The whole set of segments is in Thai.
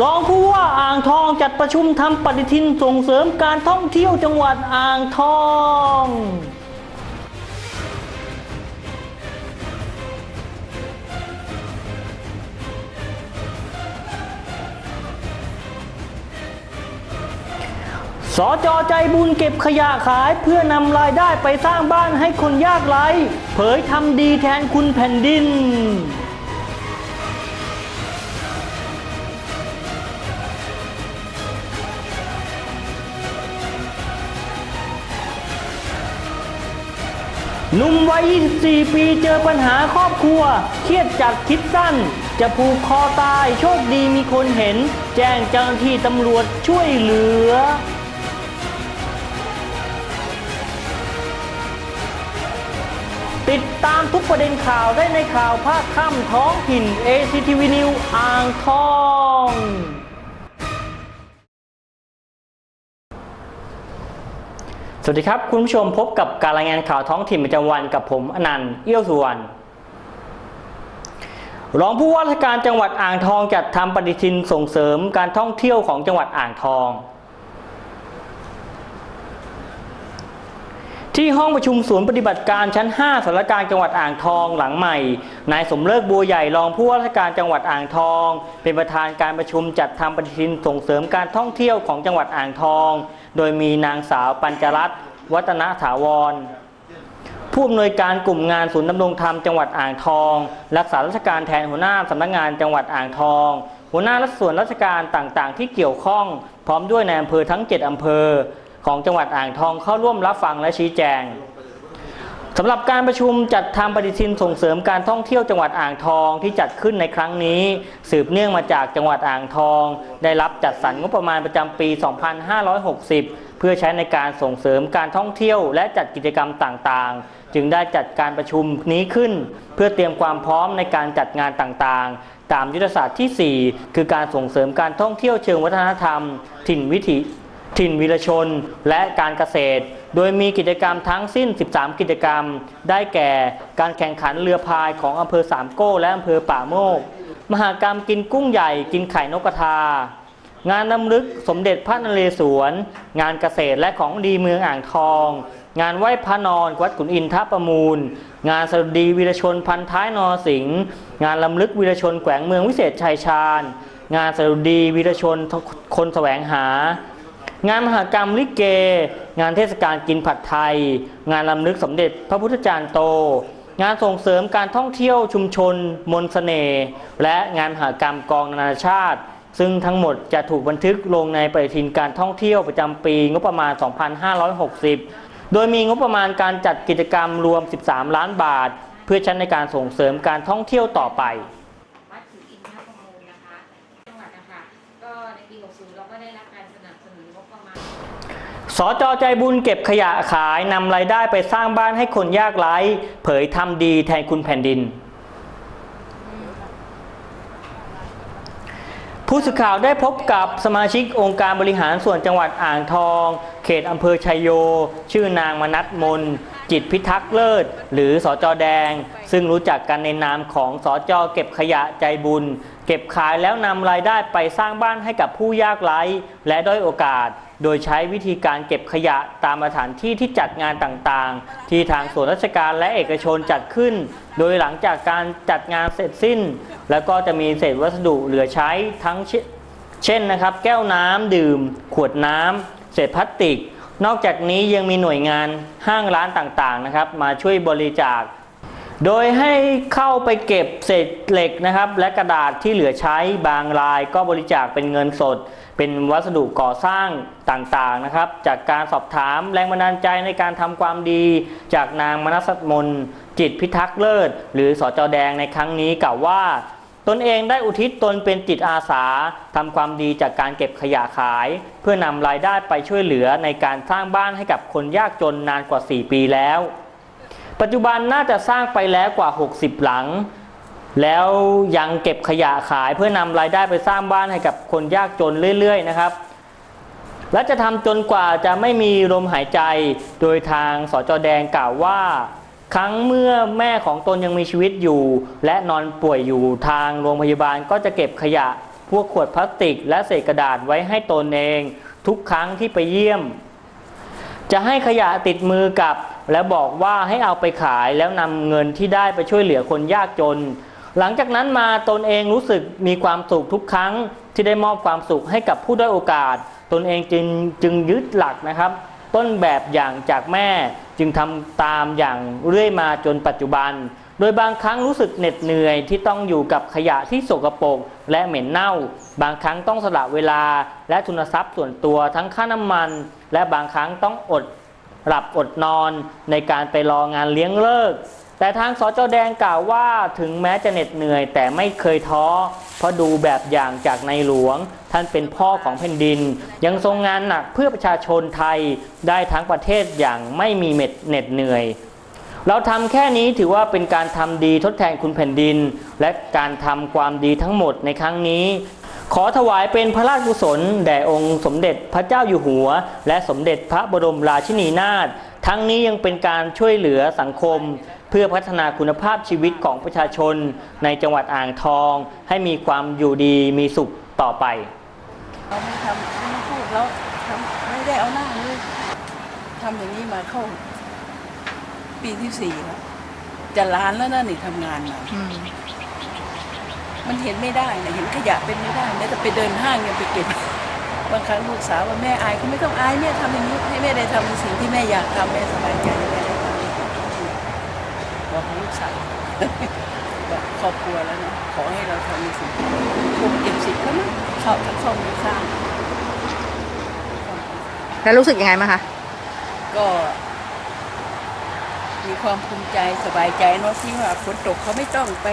รองผู้ว่าอ่างทองจัดประชุมทำปฏิทินส่งเสริมการท่องเที่ยวจังหวัดอ่างทองสจใจบุญเก็บขยะขายเพื่อนำรายได้ไปสร้างบ้านให้คนยากไร้ เผยทำดีแทนคุณแผ่นดิน หนุ่มวัย 24 ปีเจอปัญหาครอบครัว เครียดจากคิดสั้น จะผูกคอตาย โชคดีมีคนเห็น แจ้งเจ้าหน้าที่ตำรวจช่วยเหลือ ติดตามทุกประเด็นข่าวได้ในข่าวภาคค่ำท้องถิ่น ACTV News อ่างทอง สวัสดีครับ คุณผู้ชมพบกับการรายงานข่าวท้องถิ่นประจำวันกับผมอนันต์เอี้ยวสุวรรณรองผู้ว่าราชการจังหวัดอ่างทองจัดทำปฏิทินส่งเสริมการท่องเที่ยวของจังหวัดอ่างทอง ที่ห้องประชุมศูนย์ปฏิบัติการชั้น 5สารการจังหวัดอ่างทองหลังใหม่ นายสมเลิกบัวใหญ่รองผู้ว่าราชการจังหวัดอ่างทอง เป็นประธานการประชุมจัดทำปฏิทินส่งเสริมการท่องเที่ยวของจังหวัดอ่างทอง โดยมีนางสาวปัญจรัตน์วัฒนถาวร ผู้อำนวยการกลุ่มงานศูนย์ดำรงธรรมจังหวัดอ่างทอง รักษาราชการแทนหัวหน้าสำนักงานจังหวัดอ่างทอง หัวหน้ารัฐส่วนราชการต่างๆ ที่เกี่ยวข้อง พร้อมด้วยในอำเภอทั้ง 7อำเภอ ของจังหวัดอ่างทองเข้าร่วมรับฟังและชี้แจงสำหรับการประชุมจัดทำปฏิทินส่งเสริมการท่องเที่ยวจังหวัดอ่างทองที่จัดขึ้นในครั้งนี้ สืบเนื่องมาจากจังหวัดอ่างทอง ได้รับจัดสรรงบประมาณประจำปี 2560 เพื่อใช้ในการส่งเสริมการท่องเที่ยว และจัดกิจกรรมต่างๆ จึงได้จัดการประชุมนี้ขึ้น เพื่อเตรียมความพร้อมในการจัดงานต่างๆ ตามยุทธศาสตร์ที่ 4 คือการส่งเสริมการท่องเที่ยวเชิงวัฒนธรรม ถิ่นวิถี ถิ่นวีรชน และการเกษตร โดยมีกิจกรรมทั้งสิ้น 13 กิจกรรม ได้แก่การแข่งขันเรือพายของอำเภอสามโก้และอำเภอป่าโมก มหากรรมกินกุ้งใหญ่กินไข่นกกระทา งานนำลึกสมเด็จพระนเรศวร งานเกษตรและของดีเมืองอ่างทอง งานไหว้พระนอนวัดขุนอินทประมูล งานสดุดีวีรชนพันท้ายนอสิงห์งานลำลึกวีรชนแขวงเมืองวิเศษชัยชาญ งานสดุดีวีรชนคนแสวงหา งานมหกรรมลิเก งานเทศกาลกินผัดไทย งานลำลึกสมเด็จพระพุทธจารย์โต งานส่งเสริมการท่องเที่ยวชุมชน มนสเสน่ห์และงานมหกรรมกองนานาชาติ ซึ่งทั้งหมดจะถูกบันทึกลงในปฏิทินการท่องเที่ยวประจำปีงบประมาณ 2560 โดยมีงบประมาณการจัดกิจกรรมรวม 13 ล้านบาท เพื่อใช้ในการส่งเสริมการท่องเที่ยวต่อไป วัดถืออินทรประมูลนะคะจังหวัดนะคะ สจใจบุญเก็บขยะขายนำรายได้ไปสร้างบ้านให้คนยากไร้ เผยทำดีแทนคุณแผ่นดิน ผู้สื่อข่าวได้พบกับสมาชิกองค์การบริหารส่วนจังหวัดอ่างทอง เขตอำเภอชัยโย ชื่อนางมนัทมน จิตพิทักษ์เลิศ หรือสอจอแดง ซึ่งรู้จักกันในนามของสอจอเก็บขยะใจบุญ เก็บขายแล้วนำรายได้ไปสร้างบ้านให้กับผู้ยากไร้และด้อยโอกาส โดยใช้วิธีการเก็บขยะตามสถานที่ที่จัดงานต่างๆ ที่ทางส่วนราชการและเอกชนจัดขึ้น โดยหลังจากการจัดงานเสร็จสิ้น แล้วก็จะมีเศษวัสดุเหลือใช้ทั้งเชเช่นนะครับ แก้วน้ำดื่ม ขวดน้ำเศษพลาสติก นอกจากนี้ยังมีหน่วยงานห้างร้านต่างๆนะครับ มาช่วยบริจาค โดยให้เข้าไปเก็บเศษเหล็กนะครับ และกระดาษที่เหลือใช้บางรายก็บริจาคเป็นเงินสด เป็นวัสดุก่อสร้างต่างๆนะครับ จากการสอบถามแรงบันดาลใจในการทำความดี จากนางมนัสมนจิตพิทักษ์เลิศ หรือสอจอแดงในครั้งนี้กล่าวว่าตนเองได้อุทิศตนเป็นจิตอาสาทำความดีจากการเก็บขยะขาย เพื่อนำรายได้ไปช่วยเหลือในการสร้างบ้านให้กับคนยากจนนานกว่า 4 ปีแล้ว ปัจจุบันน่าจะสร้างไปแล้วกว่า 60 หลัง แล้วยังเก็บขยะขายเพื่อนำรายได้ไปสร้างบ้านให้กับคนยากจนเรื่อย ๆ นะครับ และจะทำจนกว่าจะไม่มีลมหายใจ โดยทางสจแดงกล่าวว่า ครั้งเมื่อแม่ของตนยังมีชีวิตอยู่ และนอนป่วยอยู่ทางโรงพยาบาลก็จะเก็บขยะ พวกขวดพลาสติก และเศษกระดาษไว้ให้ตนเอง ทุกครั้งที่ไปเยี่ยม จะให้ขยะติดมือกับ แล้วบอกว่าให้เอาไปขายแล้วนำเงินที่ได้ไปช่วยเหลือคนยากจน หลังจากนั้นมาตนเองรู้สึกมีความสุขทุกครั้งที่ได้มอบความสุขให้กับผู้ด้อยโอกาส ตนเองจึงจึงยึดหลักนะครับ ต้นแบบอย่างจากแม่จึงทำตามอย่างเรื่อยมาจนปัจจุบัน โดยบางครั้งรู้สึกเหน็ดเหนื่อยที่ต้องอยู่กับขยะที่สกปรกและเหม็นเน่า บางครั้งต้องสละเวลาและทุนทรัพย์ส่วนตัวทั้งค่าน้ำมัน และบางครั้งต้องอด หลับอดนอนในการไปรองานเลี้ยงเลิก แต่ทางสจแดงกล่าวว่าถึงแม้จะเหน็ดเหนื่อย แต่ไม่เคยท้อ เพราะดูแบบอย่างจากในหลวง ท่านเป็นพ่อของแผ่นดิน ยังทรงงานหนักเพื่อประชาชนไทยได้ทั้งประเทศอย่างไม่มีเม็ดเหน็ดเหนื่อยเราทำแค่นี้ถือว่าเป็นการทำดีทดแทนคุณแผ่นดิน และการทำความดีทั้งหมดในครั้งนี้ ขอถวายเป็นพระราชกุศลแด่องค์สมเด็จพระเจ้าอยู่หัว และสมเด็จพระบรมราชินีนาถทั้งนี้ยังเป็นการช่วยเหลือสังคม เพื่อพัฒนาคุณภาพชีวิตของประชาชนในจังหวัดอ่างทอง ให้มีความอยู่ดีมีสุขต่อไปเราไม่ทำไม่พูดแล้วทำไม่ได้เอาหน้าเลยทำอย่างนี้มาเข้า ปีที่สี่แล้วจะล้านแล้วนะนี่ทำงานมา มันเห็นไม่ได้นะเห็นขยะเป็นไม่ได้แม้แต่ไปเดินห้างยังไปเก็บบางครั้งลูกสาวว่าแม่อายก็ไม่ต้องอายแม่ทำอย่างนี้ให้แม่ได้ทำในสิ่งที่แม่อยากทำแม่สบายใจแม่ได้ทำบอกของลูกสาวบอกครอบครัวแล้วนะขอให้เราทำในสิ่งที่หกเจ็ดสิบแล้วมั้งเข้าทั้งสองสร้างแล้วรู้สึกยังไงบ้างคะก็มีความภูมิใจสบายใจเนาะที่ว่าฝนตกเขาไม่ต้องไป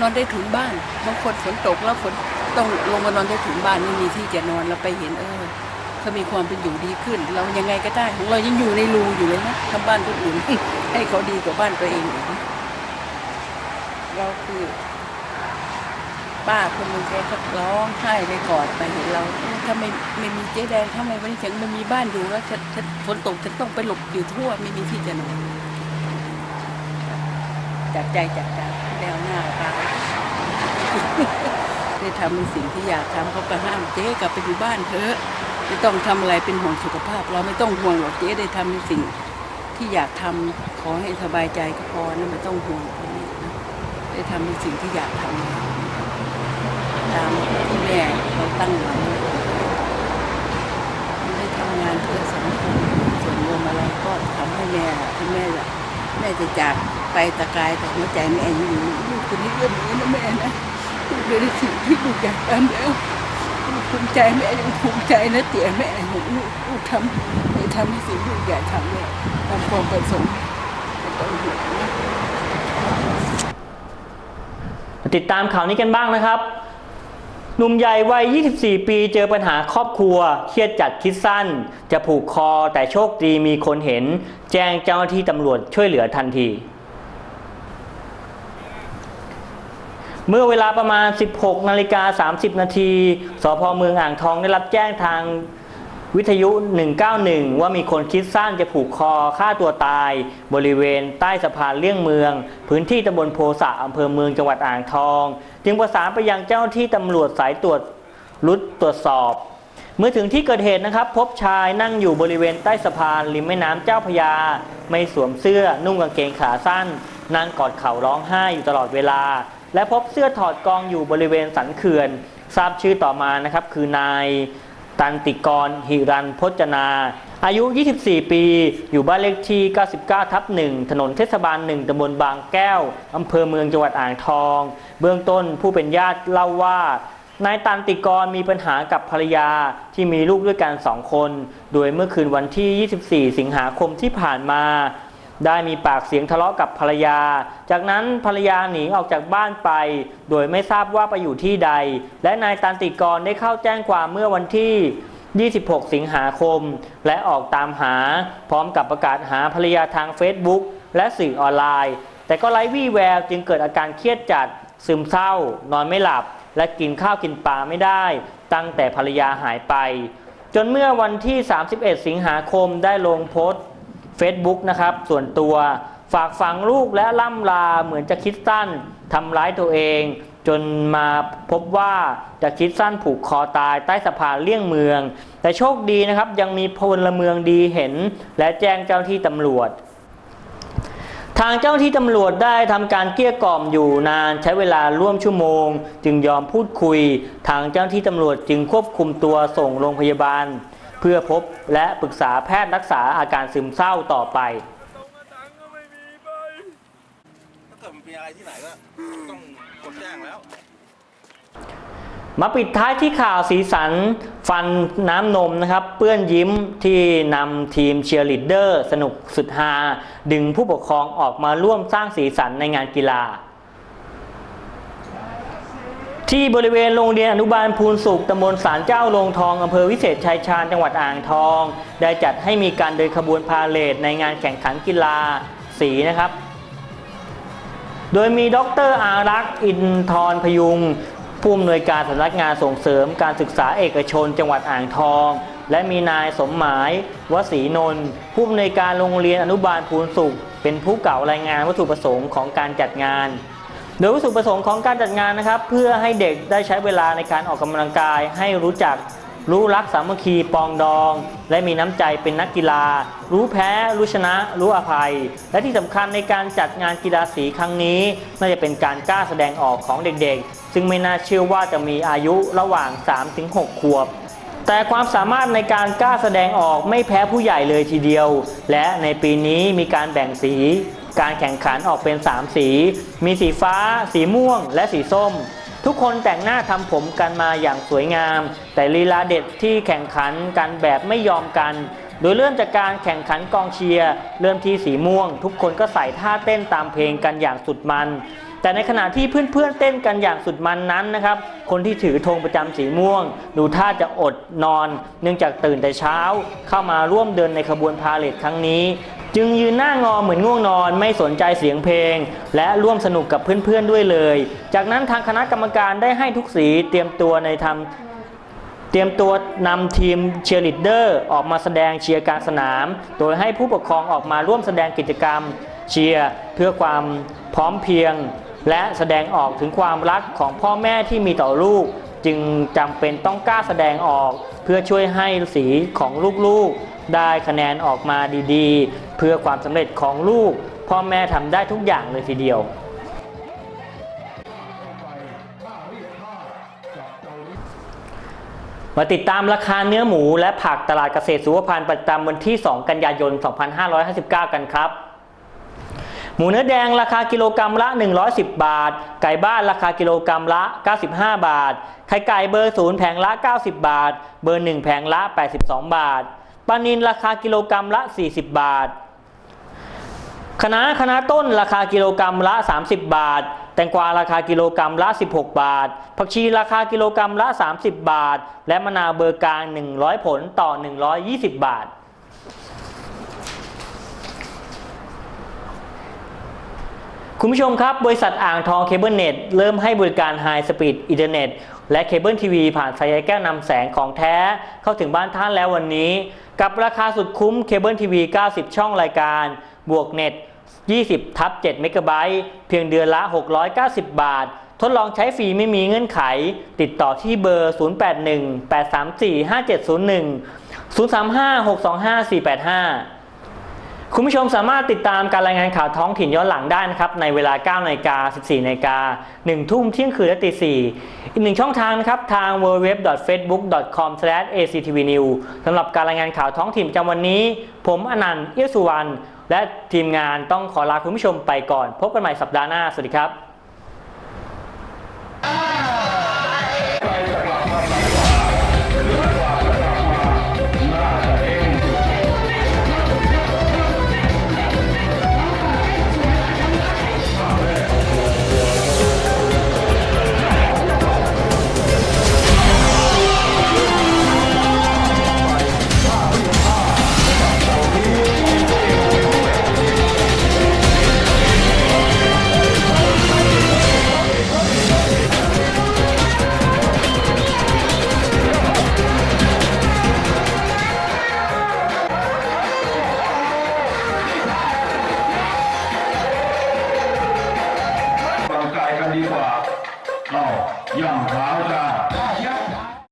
นอนได้ถึงบ้านบางคนฝนตกแล้วฝนต้องลงมานอนได้ถึงบ้านไม่มีที่จะนอนเราไปเห็นเออเขามีความเป็นอยู่ดีขึ้น เรายังไงก็ได้ของเรายังอยู่ในรูอยู่เลยนะทำบ้านคนอื่นให้เขาดีกว่าบ้านตัวเองอีกเราคือป้าคนนึงแกก็ร้องไห้เลยกอดไปเห็นเราถ้าไม่ไม่มีเจ๊แดงถ้าไม่วันนี้ฉันไม่มีบ้านอยู่แล้วฉันฉันฝนตกฉันต้องไปหลบอยู่ทั่วไม่มีที่จะนอนจากใจจากใจ แล้วหน้าตาได้ทำในสิ่งที่อยากทำเขาก็ห้ามเจ๊กลับไปอยู่บ้านเถอะไม่ต้องทำอะไรเป็นห่วงสุขภาพ เราไม่ต้องห่วงหรอกเจ๊ได้ทำในสิ่งที่อยากทำขอให้สบายใจก็พอนะไม่ต้องห่วงนนี้นะได้ทำในสิ่งที่อยากทำตามที่แม่เราตั้งหวังได้ทำงานเพื่อสังคมส่วนรวมอะไรก็ทำให้แม่ที่แม่จะแม่จะจาก ไปตะกายแต่หัวใจแม่อยู่ลูกคนนี้เรื่องนี้นะแม่นะลูกได้สิ่งที่ลูกอยากทำแล้วลูกภูมิใจแม่ยังภูมิใจนะเตี๋ยแม่หนลูกลูกทำได้ทำในสิ่งลูกอยากทำเลยตามความประสงค์ต้องห่วงนะติดตามข่าวนี้กันบ้างนะครับหนุ่มใหญ่วัย 24 ปีเจอปัญหาครอบครัว เครียดจัดคิดสั้น จะผูกคอแต่โชคดีมีคนเห็น แจ้งเจ้าหน้าที่ตำรวจช่วยเหลือทันที เมื่อเวลาประมาณ 16นาฬิกา30 นาทีสพเมืองอ่างทองได้รับแจ้งทางวิทยุ 191 ว่ามีคนคิดสั้นจะผูกคอฆ่าตัวตาย บริเวณใต้สะพานเลี่ยงเมือง พื้นที่ตำบลโพสะอำเภอเมืองจังหวัดอ่างทอง จึงประสานไปยังเจ้าที่ตำรวจสายตรวจรุดตรวจสอบ เมื่อถึงที่เกิดเหตุนะครับ พบชายนั่งอยู่บริเวณใต้สะพานริมแม่น้ำเจ้าพยา ไม่สวมเสื้อนุ่งกางเกงขาสั้นนั่งกอดเข่าร้องไห้อยู่ตลอดเวลา และพบเสื้อถอดกองอยู่บริเวณสันเขื่อน ทราบชื่อต่อมานะครับคือนายตันติกรหิรันพจนา อายุ 24 ปี อยู่บ้านเลขที่ 99 ทับ 1 ถนนเทศบาล 1ตำบลบางแก้ว อำเภอเมืองจังหวัดอ่างทอง เบื้องต้นผู้เป็นญาติเล่าว่านายตันติกรมีปัญหากับภรรยาที่มีลูกด้วยกันสองคน โดยเมื่อคืนวันที่ 24 สิงหาคมที่ผ่านมา ได้มีปากเสียงทะเลาะกับภรรยา จากนั้นภรรยาหนีออกจากบ้านไป โดยไม่ทราบว่าไปอยู่ที่ใด และนายตันติกรได้เข้าแจ้งความเมื่อวันที่ 26 สิงหาคม และออกตามหา พร้อมกับประกาศหาภรรยาทาง Facebook และสื่อออนไลน์ แต่ก็ไร้วี่แววจึงเกิดอาการเครียดจัด ซึมเศร้า นอนไม่หลับ และกินข้าวกินปลาไม่ได้ ตั้งแต่ภรรยาหายไป จนเมื่อวันที่ 31 สิงหาคมได้ลงโพสต์ Facebook นะครับ ส่วนตัวฝากฝังลูกและล่ำลาเหมือนจะคิดสั้นทำร้ายตัวเอง จนมาพบว่าจะคิดสั้นผูกคอตายใต้สะพานเลี่ยงเมือง แต่โชคดีนะครับยังมีพลเมืองดีเห็น และแจ้งเจ้าที่ตำรวจ ทางเจ้าที่ตำรวจได้ทำการเกลี้ยกล่อมอยู่นานใช้เวลาร่วมชั่วโมง จึงยอมพูดคุย ทางเจ้าที่ตำรวจจึงควบคุมตัวส่งโรงพยาบาล พื่อพบและปรึกษาแพทย์รักษาอาการซึมเศร้าต่อไป ถ้าเกิดมันมีอะไรที่ไหนก็ต้องกดแจ้งแล้ว มาปิดท้ายที่ข่าวสีสันฟันน้ำนมนะครับ เปื้อนยิ้มที่นำทีมเชียร์ลีดเดอร์ สนุกสุดฮาดึงผู้ปกครองออกมาร่วมสร้างสีสันในงานกีฬา ที่บริเวณโรงเรียนอนุบาลภูนสุขตำบลสารเจ้าโรงทองอำเภอวิเศษชัยชาญจังหวัดอ่างทอง ได้จัดให้มีการเดินขบวนพาเลทในงานแข่งขันกีฬาสีนะครับ โดยมีดรอารักษ์อินทรพยุงผู้อำนวยการสำนักงานส่งเสริมการศึกษาเอกชนจังหวัดอ่างทอง และมีนายสมหมายวศรีนนท์ผู้อำนวยการโรงเรียนอนุบาลภูนสุข เป็นผู้กล่าวรายงานวัตถุประสงค์ของการจัดงาน โดยวัตถุประสงค์ของการจัดงานนะครับ เพื่อให้เด็กได้ใช้เวลาในการออกกำลังกาย ให้รู้จักรู้รักสามัคคีปองดอง และมีน้ำใจเป็นนักกีฬา รู้แพ้ รู้ชนะ รู้อภัย และที่สำคัญในการจัดงานกีฬาสีครั้งนี้ น่าจะเป็นการกล้าแสดงออกของเด็กๆ ซึ่งไม่น่าเชื่อว่าจะมีอายุระหว่าง 3-6 ขวบ แต่ความสามารถในการกล้าแสดงออกไม่แพ้ผู้ใหญ่เลยทีเดียว และในปีนี้มีการแบ่งสี การแข่งขันออกเป็น 3 สี มีสีฟ้า สีม่วง และสีส้ม ทุกคนแต่งหน้าทำผมกันมาอย่างสวยงาม แต่ลีลาเด็ดที่แข่งขันกันแบบไม่ยอมกัน โดยเริ่มจากการแข่งขันกองเชียร์เริ่มที่สีม่วง ทุกคนก็ใส่ท่าเต้นตามเพลงกันอย่างสุดมันแต่ในขณะที่เพื่อนๆเต้นกันอย่างสุดมันนั้นนะครับ คนที่ถือธงประจำสีม่วง ดูท่าจะอดนอน เนื่องจากตื่นแต่เช้า เข้ามาร่วมเดินในขบวนพาเลทครั้งนี้ จึงยืนหน้างอเหมือนง่วงนอนไม่สนใจเสียงเพลง และร่วมสนุกกับเพื่อนๆด้วยเลย จากนั้นทางคณะกรรมการได้ให้ทุกสีเตรียมตัวในทำเตรียมตัวนำทีมเชียร์ลีดเดอร์ออกมาแสดงเชียร์กลางสนาม โดยให้ผู้ปกครองออกมาร่วมแสดงกิจกรรมเชียร์เพื่อความพร้อมเพียง และแสดงออกถึงความรักของพ่อแม่ที่มีต่อลูก จึงจำเป็นต้องกล้าแสดงออกเพื่อช่วยให้สีของลูกๆ ได้คะแนนออกมาดีๆ เพื่อความสำเร็จของลูก พ่อแม่ทำได้ทุกอย่างเลยทีเดียว มาติดตามราคาเนื้อหมูและผักตลาดเกษตรสุวพันธ์ประจำวันที่ 2 กันยายน 2559 กันครับหมูเนื้อแดงราคากิโลกรรัมละ 110 บาท ไก่บ้านราคากิโลกรรัมละ 95 บาท ไข่ไก่เบอร์ศูนย์แผงละ 90 บาท เบอร์ 1 แผงละ 82 บาท ปลานินราคากิโลกรรัมละ 40 บาทคณะคณะต้นราคากิโลกรรัมละ 30 บาท แตงกวาราคากิโลกรรัมละ 16 บาท ผักชีราคากิโลกรรัมละ 30 บาท และมะนาวเบอร์กลาง 100 ผลต่อ 120 บาท คุณผู้ชมครับ บริษัทอ่างทองเคเบิลเน็ตเริ่มให้บริการไฮสปีดอินเทอร์เน็ตและเคเบิลทีวีผ่านสายแก้วนำแสงของแท้เข้าถึงบ้านท่านแล้ววันนี้ กับราคาสุดคุ้มเคเบิลทีวี 90 ช่องรายการ บวกเน็ต 20 ทับ7เมกะไบต์เพียงเดือนละ 690 บาท ทดลองใช้ฟรีไม่มีเงื่อนไข ติดต่อที่เบอร์ 081 834 5701 035 625 485 คุณผู้ชมสามารถติดตามการรายงานข่าวท้องถิ่นย้อนหลังได้นะครับ ในเวลา 9นาฬิกา 14นาฬิกา 1 ทุ่มเที่ยงคืนและตี4อีกหนึ่งช่องทางนะครับ ทาง www.facebook.com/actvnews สำหรับการรายงานข่าวท้องถิ่นประจำวันนี้ ผมอนันต์เอี้ยสุวรรณและทีมงานต้องขอลาคุณผู้ชมไปก่อน พบกันใหม่สัปดาห์หน้า สวัสดีครับ